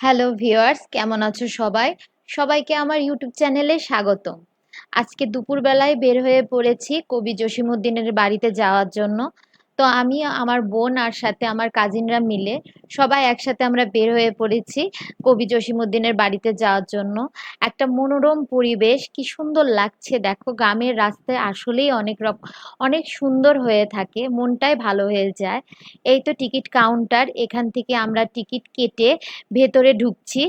Hello viewers কেমন আছো সবাই? সবাইকে আমার ইউটিউব চ্যানেলে স্বাগত আজকে দুপুরবেলায় বের হয়ে পড়েছি কবি জসিমুদ্দিনের বাড়িতে যাওয়ার জন্য। তো আমি, আমার বোন আর সাথে আমার কাজিনরা মিলে সবাই একসাথে আমরা বের হয়ে পড়েছি কবি জসিমুদ্দিনের বাড়িতে যাওয়ার জন্য। একটা মনোরম পরিবেশ, কি সুন্দর লাগছে দেখো। গ্রামের রাস্তায় আসলেই অনেক রকম অনেক সুন্দর হয়ে থাকে, মনটাই ভালো হয়ে যায়। এই তো টিকিট কাউন্টার, এখান থেকে আমরা টিকিট কেটে ভেতরে ঢুকছি।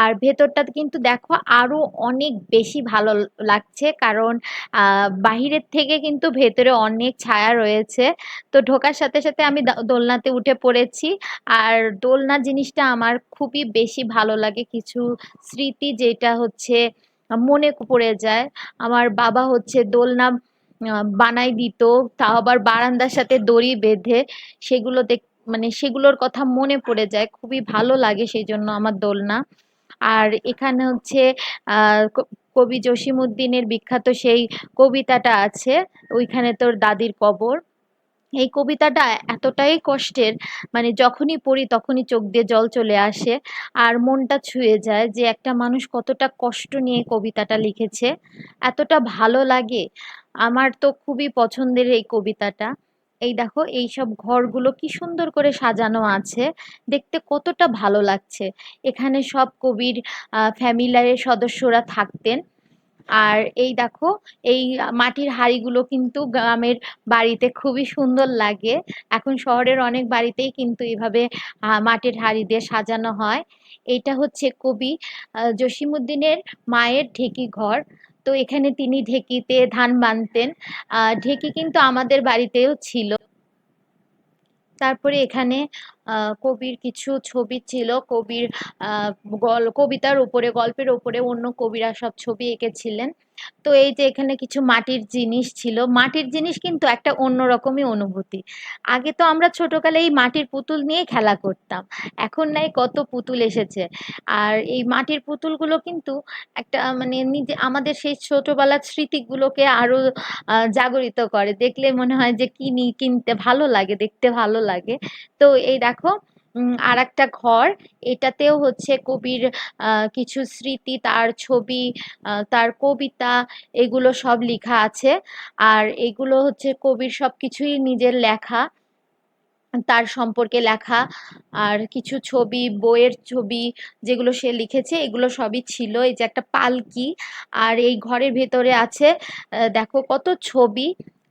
আর ভেতরটা কিন্তু দেখো আরও অনেক বেশি ভালো লাগছে কারণ বাহিরের থেকে কিন্তু ভেতরে অনেক ছায়া রয়েছে। তো ঢোকার সাথে সাথে আমি দোলনাতে উঠে পড়েছি। আর দোলনা জিনিসটা আমার খুবই বেশি ভালো লাগে। কিছু স্মৃতি যেটা হচ্ছে মনে পড়ে যায়। আমার বাবা হচ্ছে দোলনা বানাই দিত তা আবার বারান্দার সাথে দড়ি বেঁধে। সেগুলো দেখ মানে সেগুলোর কথা মনে পড়ে যায়। খুবই ভালো লাগে সেই জন্য আমার দোলনা। আর এখানে হচ্ছে কবি জসিমউদ্দিনের বিখ্যাত সেই কবিতাটা আছে, ওইখানে তোর দাদির কবর। এই কবিতাটা এতটাই কষ্টের মানে যখনই পড়ি তখনই চোখ দিয়ে জল চলে আসে আর মনটা ছুঁয়ে যায় যে একটা মানুষ কতটা কষ্ট নিয়ে কবিতাটা লিখেছে, এতটা ভালো লাগে। আমার তো খুবই পছন্দের এই কবিতাটা। এই দেখো, এই সব ঘরগুলো কি সুন্দর করে সাজানো আছে, দেখতে কতটা ভালো লাগছে। এখানে সব কবির ফ্যামিলির সদস্যরা থাকতেন। আর এই দেখো এই মাটির হাঁড়িগুলো কিন্তু গ্রামের বাড়িতে খুবই সুন্দর লাগে। এখন শহরের অনেক বাড়িতেই কিন্তু এভাবে মাটির হাঁড়ি দিয়ে সাজানো হয়। এটা হচ্ছে কবি আহ, জসিমউদ্দিনের মায়ের ঢেকি ঘর। তো এখানে তিনি ঢেকিতে ধান বানতেন। ঢেকি কিন্তু আমাদের বাড়িতেও ছিল। তারপরে এখানে কবির কিছু ছবি ছিল। কবির গল, কবিতার উপরে, গল্পের উপরে অন্য কবিরা সব ছবি এঁকেছিলেন। তো এই যে এখানে কিছু মাটির জিনিস ছিল, মাটির জিনিস কিন্তু একটা অন্যরকমই অনুভূতি। আগে তো আমরা ছোটকালে এই মাটির পুতুল নিয়ে খেলা করতাম, এখন নাই কত পুতুল এসেছে। আর এই মাটির পুতুলগুলো কিন্তু একটা মানে নিজে, আমাদের সেই ছোটবেলার স্মৃতিগুলোকে আরও জাগরিত করে। দেখলে মনে হয় যে কিনি কিনতে ভালো লাগে, দেখতে ভালো লাগে। তো এই দেখো আর একটা ঘর। এটাতেও হচ্ছে কবির কিছু স্মৃতি, তার ছবি তার কবিতা, এগুলো সব লেখা আছে। আর এগুলো হচ্ছে কবির সব কিছুই নিজের লেখা, তার সম্পর্কে লেখা। আর কিছু ছবি, বইয়ের ছবি যেগুলো সে লিখেছে, এগুলো সবই ছিল। এই যে একটা পালকি। আর এই ঘরের ভেতরে আছে দেখো কত ছবি।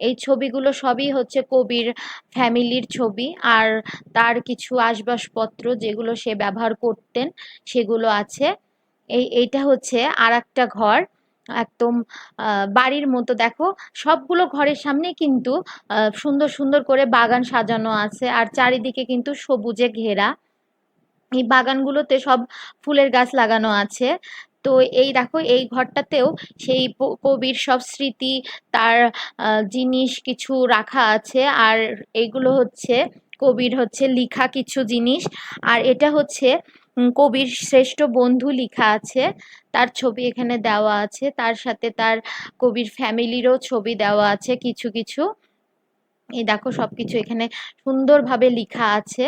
এই ছবিগুলো সবই হচ্ছে কবির ফ্যামিলির ছবি। আর তার কিছু আসবাসপত্র যেগুলো সে ব্যবহার করতেন, সেগুলো আছে। এই, এইটা হচ্ছে আর একটা ঘর। একদম বাড়ির মতো। দেখো, সবগুলো ঘরের সামনে কিন্তু সুন্দর সুন্দর করে বাগান সাজানো আছে। আর চারিদিকে কিন্তু সবুজে ঘেরা। এই বাগানগুলোতে সব ফুলের গাছ লাগানো আছে। তো এই দেখো, এই ঘরটাতেও সেই কবির সব স্মৃতি, তার জিনিস কিছু রাখা আছে। আর এগুলো হচ্ছে, কবির হচ্ছে লিখা কিছু জিনিস। আর এটা হচ্ছে কবির শ্রেষ্ঠ বন্ধু লিখা আছে। তার ছবি এখানে দেওয়া আছে। তার সাথে তার কবির ফ্যামিলিরও ছবি দেওয়া আছে কিছু কিছু। এই দেখো সবকিছু এখানে সুন্দরভাবে লিখা আছে।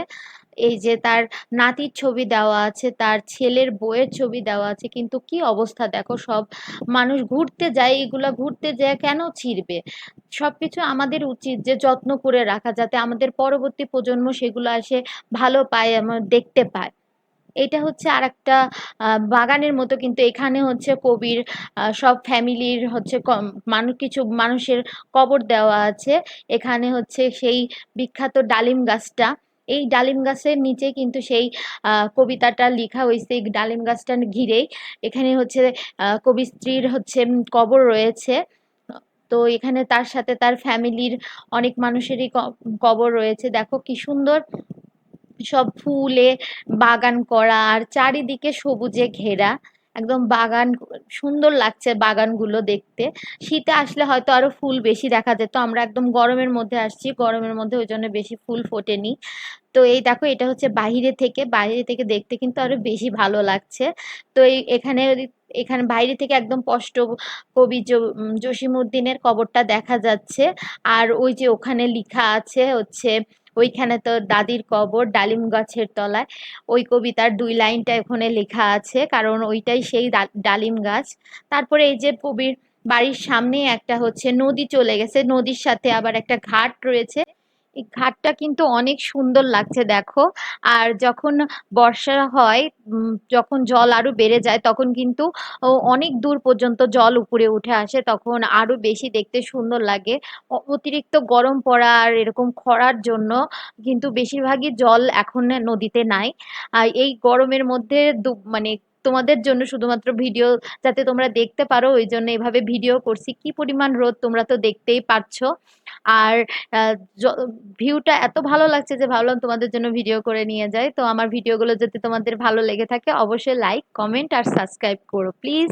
এই যে তার নাতির ছবি দেওয়া আছে, তার ছেলের বউয়ের ছবি দেওয়া আছে, কিন্তু কি অবস্থা দেখো? সব মানুষ ঘুরতে যায়, এগুলো ঘুরতে যায় কেন ছিঁড়বে? সবকিছু আমাদের উচিত যে যত্ন করে রাখা যাতে আমাদের পরবর্তী প্রজন্ম সেগুলো এসে ভালো পায় আমার দেখতে পায়। এটা হচ্ছে আর একটা বাগানের মতো, কিন্তু এখানে হচ্ছে কবির সব ফ্যামিলির হচ্ছে মানুষ কিছু মানুষের কবর দেওয়া আছে। এখানে হচ্ছে সেই বিখ্যাত ডালিম গাছটা। এই ডালিম গাছের নিচে কিন্তু সেই কবিতাটা লেখা হয়েছে ডালিম গাছটা ঘিরেই এখানে হচ্ছে কবি স্ত্রীর হচ্ছে কবর রয়েছে। তো এখানে তার সাথে তার ফ্যামিলির অনেক মানুষেরই কবর রয়েছে। দেখো কি সুন্দর সব ফুলে বাগান করা আর চারিদিকে সবুজে ঘেরা। একদম বাগান, সুন্দর লাগছে বাগানগুলো দেখতে। শীতে আসলে হয়তো আরও ফুল বেশি দেখা যেত আমরা একদম গরমের মধ্যে আসছি, গরমের মধ্যে ওই জন্য বেশি ফুল ফোটেনি। তো এই দেখো, এটা হচ্ছে বাইরে থেকে বাইরে থেকে দেখতে কিন্তু আরও বেশি ভালো লাগছে। তো এই, এখানে এখানে বাইরে থেকে একদম স্পষ্ট কবি জসিমউদ্দিনের কবরটা দেখা যাচ্ছে। আর ওই যে ওখানে লেখা আছে হচ্ছে ওইখানে তো দাদির কবর ডালিম গাছের তলায়। ওই কবিতার দুই লাইনটা ওখানে লেখা আছে, কারণ ওইটাই সেই ডালিম গাছ। তারপরে এই যে কবির বাড়ির সামনে একটা হচ্ছে নদী চলে গেছে, নদীর সাথে আবার একটা ঘাট রয়েছে। এই ঘাটটা কিন্তু অনেক সুন্দর লাগছে, দেখো। আর যখন বর্ষা হয় যখন জল আরও বেড়ে যায়, তখন কিন্তু অনেক দূর পর্যন্ত জল উপরে উঠে আসে, তখন আরও বেশি দেখতে সুন্দর লাগে। অতিরিক্ত গরম পড়া আর এরকম খরার জন্য কিন্তু বেশিরভাগই জল এখন নদীতে নাই। আর এই গরমের মধ্যে মানে তোমাদের জন্য শুধুমাত্র ভিডিও যাতে তোমরা দেখতে পারো, ওই জন্য এভাবে ভিডিও করছি। কি পরিমাণ রোদ তোমরা তো দেখতেই পারছ। আর ভিউটা এত ভালো লাগছে যে ভাবলাম তোমাদের জন্য ভিডিও করে নিয়ে যাই। তো আমার ভিডিওগুলো যদি তোমাদের ভালো লেগে থাকে, অবশ্যই লাইক কমেন্ট আর সাবস্ক্রাইব করো প্লিজ